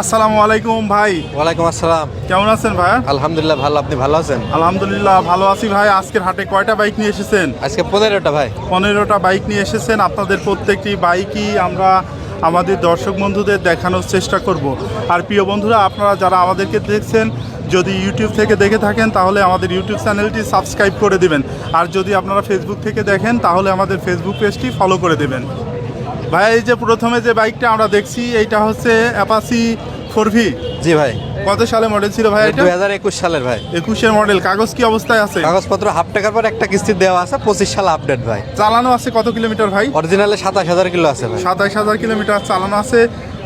আসসালামু আলাইকুম ভাই। ওয়ালাইকুম আসসালাম। কেমন আছেন ভাই? আলহামদুলিল্লাহ ভালো আপনি ভালো আছেন? আলহামদুলিল্লাহ ভালো আছি ভাই। আজকের হাটে কয়টা বাইক নিয়ে এসেছেন? আজকে পনেরোটা ভাই। পনেরোটা বাইক নিয়ে এসেছেন। আপনাদের প্রত্যেকটি বাইকই আমরা আমাদের দর্শক বন্ধুদের দেখানোর চেষ্টা করব। আর প্রিয় বন্ধুরা আপনারা যারা আমাদেরকে দেখছেন যদি ইউটিউব থেকে দেখে থাকেন তাহলে আমাদের ইউটিউব চ্যানেলটি সাবস্ক্রাইব করে দিবেন। আর যদি আপনারা ফেসবুক থেকে দেখেন তাহলে আমাদের ফেসবুক পেজটি ফলো করে দেবেন। ভাই এই যে প্রথমে যে বাইকটা আমরা দেখছি এইটা হচ্ছে অ্যাপাসি ফোর ভি জি ভাই। কত সালে মডেল ছিল ভাই এটা? দুই হাজার একুশ সালের ভাই। একুশের মডেল কাগজ কি অবস্থায় আছে? কাগজপত্র হাফ টাকার পর একটা কিস্তি দেওয়া আছে পঁচিশ সাল আপডেট ভাই। চালানো আছে কত কিলোমিটার ভাই? অরিজিনালে সাতাশ হাজার কিলো আছে ভাই। সাতাইশ হাজার কিলোমিটার চালানো আছে।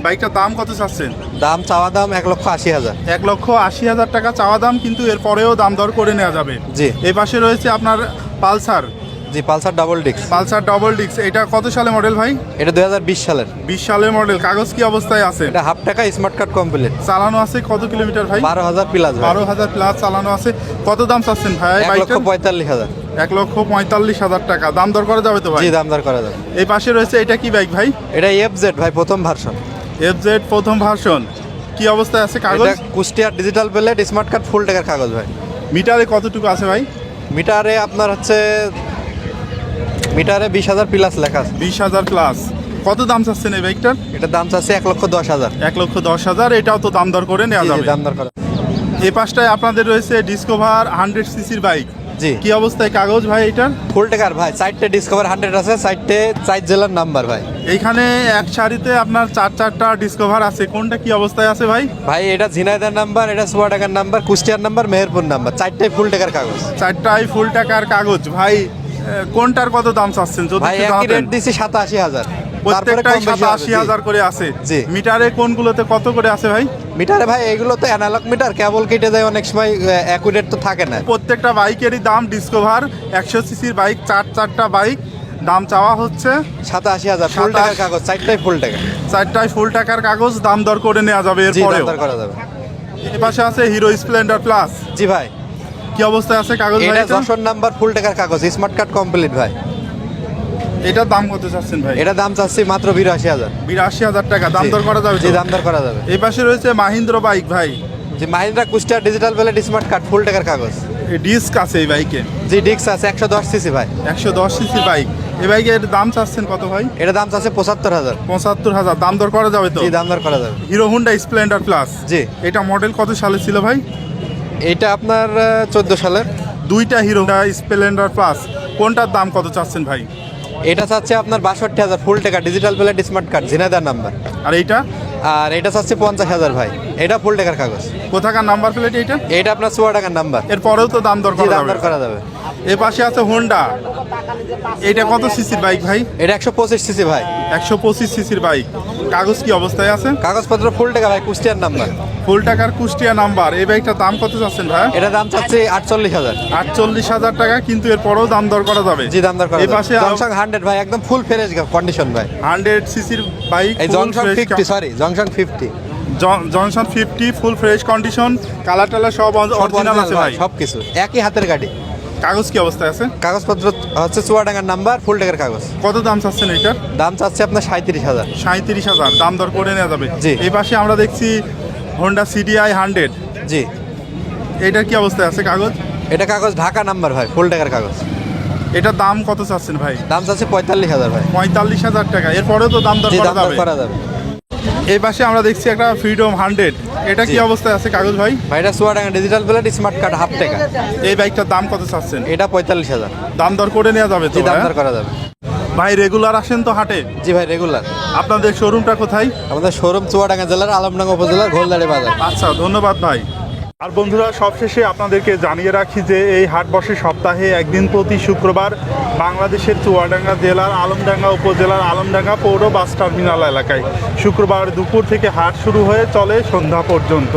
বাইকটার দাম কত চাচ্ছেন? দাম চাওয়া দাম এক লক্ষ আশি হাজার। এক লক্ষ আশি হাজার টাকা চাওয়া দাম কিন্তু এর পরেও দাম দর করে নেওয়া যাবে। জি। এই পাশে রয়েছে আপনার পালসার। জি পালসার ডাবল ডিক্স পালসার ডবল ডিক্স এটা কত সালে মডেল ভাই? এটা দুই হাজার বিশ সালের। বিশ সালের মডেল কাগজ কি অবস্থায় আছে? এটা হাফ টাকা স্মার্ট কার্ড কমপ্লিট চালানো আছে কত কিলোমিটার ভাই? বারো হাজার প্লাস বারো হাজার প্লাস চালানো আছে। কত দাম চাচ্ছেন ভাই? এক লক্ষ পঁয়তাল্লিশ হাজার। এক লক্ষ পঁয়তাল্লিশ হাজার টাকা। দাম দর করা যাবে তো ভাই? জি দাম দর করা যাবে। এই পাশে রয়েছে এটা কি বাইক ভাই? এটা এফ জেড ভাই প্রথম ভার্সন এফ জেড প্রথম ভার্সন কি অবস্থায় আছে কাগজ? কুষ্টিয়ার digital plate smart card full টাকার কাগজ ভাই। মিটারে কতটুকু আছে ভাই? মিটারে আপনার হচ্ছে মিটারে বিশ হাজার প্লাস লেখা আছে। বিশ হাজার প্লাস কত দাম চাচ্ছেন এই বাইকটার? এটার দাম চাচ্ছে এক লক্ষ দশ হাজার। এক লক্ষ দশ হাজার এটাও তো দাম দর করে নেওয়া যাবে। দাম দর করা। এই পাশটায় আপনাদের রয়েছে ডিসকভার হান্ড্রেড সিসির বাইক জি। কি অবস্থায় কাগজ ভাই এটার? ফুল টাকার ভাই সাইডটে ডিসকভার হান্ড্রেড আছে সাইডটে চার জেলার নাম্বার ভাই। এইখানে এক সারিতে আপনার চার চারটা ডিসকভার আছে। কোনটা কি অবস্থায় আছে ভাই? ভাই এটা ঝিনাইদার নাম্বার এটা সোয়া টাকার নাম্বার কুষ্টিয়ার নাম্বার মেহেরপুর নাম্বার চারটাই ফুল টাকার কাগজ। চারটায় ফুল টাকার কাগজ। ভাই এ, কোনটার কত দাম চাচ্ছেন? যদি ভাই একই রেট দিছি সাতাশি হাজার। প্রত্যেকটাই সাতাশি হাজার করে আছে জি। মিটারে কোনগুলোতে কত করে আছে ভাই? মিটারে ভাই এগুলো তো অ্যানালগ মিটার কেবল কেটে যায় অনেক সময় অ্যাকুরেট তো থাকে না। প্রত্যেকটা বাইকেরই দাম ডিসকভার একশো সিসির বাইক চার চারটা বাইক। দাম চাওয়া হচ্ছে। সাতাশি হাজার ফুল টাকার কাগজ চারটাই ফুল টাকা চারটায় ফুল টাকার কাগজ দাম দর করে নেওয়া যাবে দর করা যাবে। পাশে আছে হিরো স্প্লেন্ডার প্লাস জি ভাই। কি অবস্থায় আছে কাগজ ভাই এটা? যশোর নাম্বার ফুল টাকার কাগজ স্মার্ট কার্ড কমপ্লিট ভাই। এটার দাম কত চাচ্ছেন ভাই? এটা দাম চাচ্ছি মাত্র বিরাশি হাজার। বিরাশি হাজার টাকা দাম দর করা যাবে জি দাম দর করা যাবে। এই পাশে রয়েছে মাহিন্দ্র বাইক ভাই। যে Mahindra কুস্টার digital plate smart card full টাকার কাগজ। ডিস্ক আছে এই বাইকে? জি ডিস্ক আছে একশো দশ সিসি ভাই। একশো দশ সিসির বাইক। এই বাইকের দাম চাচ্ছেন কত ভাই? এটা দাম চাচ্ছে পঁচাত্তর হাজার। পঁচাত্তর হাজার। দাম দর করা যাবে তো? জি দাম দর করা যাবে। Hero Honda Splendor plus. জি। এটা মডেল কত সালে ছিল ভাই? এইটা আপনার চোদ্দ সালের। দুইটা হিরো স্প্লেন্ডার প্লাস। কোনটার দাম কত চাচ্ছেন ভাই? এটা চাচ্ছে আপনার বাষট্টি হাজার ফুল টাকা ডিজিটাল প্লেট স্মার্ট কার্ড জিনাদার নাম্বার আর এইটা? আর এটা চাচ্ছে পঞ্চাশ হাজার ভাই। এটা ফুল টাকার কাগজ। কোথাকার নাম্বার প্লেট এইটা? এটা আপনার চুয়া টাকার নাম্বার এরপরেও তো দাম দর জি করা দাম দর করা যাবে। এ পাশে আছে হোন্ডা এটা কত সিসির বাইক ভাই? এটা একশো পঁচিশ সিসি ভাই। একশো পঁচিশ সিসির বাইক। কাগজ কি অবস্থায় আছে? কাগজপত্র ফুল টাকা ভাই কুষ্টিয়ার নাম্বার। ফুল টাকার কুষ্টিয়া নাম্বার। এই বাইকটার দাম কত চাচ্ছেন ভাই? এটা দাম চাচ্ছে আটচল্লিশ হাজার। আটচল্লিশ হাজার টাকা কিন্তু এরপরেও দাম দর করা যাবে। জি দাম দর করা এই পাশে জংশন হান্ড্রেড ভাই একদম ফুল ফ্রেশ কন্ডিশন ভাই। হান্ড্রেড সিসির বাইক এই Zongshen fifty sorry Zongshen fifty Zongshen fifty full fresh condition colour টালার সব অরিজিনাল আছে ভাই সব কিছু। একই হাতের গাড়ি। কাগজ কি অবস্থায় আছে? কাগজপত্র হচ্ছে চুয়াডাঙ্গার নাম্বার ফুল টাকার কাগজ। কত দাম চাচ্ছেন এটার? দাম চাচ্ছে আপনার সাঁত্রিশ হাজার। সাঁত্রিশ হাজার দাম দর করে নেওয়া যাবে। জি। এই পাশে আমরা দেখছি হোন্ডা সিডিআই হান্ড্রেড জি। এটার কি অবস্থায় আছে কাগজ? এটা কাগজ ঢাকা নাম্বার ভাই ফুল টাকার কাগজ। এটার দাম কত চাচ্ছেন ভাই? দাম চাচ্ছে পঁয়তাল্লিশ হাজার ভাই। পঁয়তাল্লিশ হাজার টাকা এরপরেও তো দাম দর করা যাবে। এই পাশে আমরা দেখছি একটা ফ্রিডম হান্ড্রেড এটা কি। অবস্থায় আছে কাগজ ভাই? ভাই এটা Chuadanga digital plate smart card half টাকা। এই বাইকটার দাম কত চাচ্ছেন? এটা পঁয়তাল্লিশ হাজার। দাম দর করে নেওয়া যাবে তো দাম? দর করা যাবে। ভাই রেগুলার আসেন তো হাটে? জি ভাই রেগুলার আপনাদের শোরুমটা কোথায়? আমাদের শোরুম চুয়াডাঙ্গা জেলার আলমডাঙ্গা উপজেলার ঘোলদাড়ি বাজার। আচ্ছা ধন্যবাদ ভাই। আর বন্ধুরা, সবশেষে আপনাদেরকে জানিয়ে রাখি যে এই হাট বসে সপ্তাহে একদিন প্রতি শুক্রবার বাংলাদেশের চুয়াডাঙ্গা জেলার আলমডাঙ্গা উপজেলার আলমডাঙ্গা পৌর বাস টার্মিনাল এলাকায়। শুক্রবার দুপুর থেকে হাট শুরু হয়ে চলে সন্ধ্যা পর্যন্ত।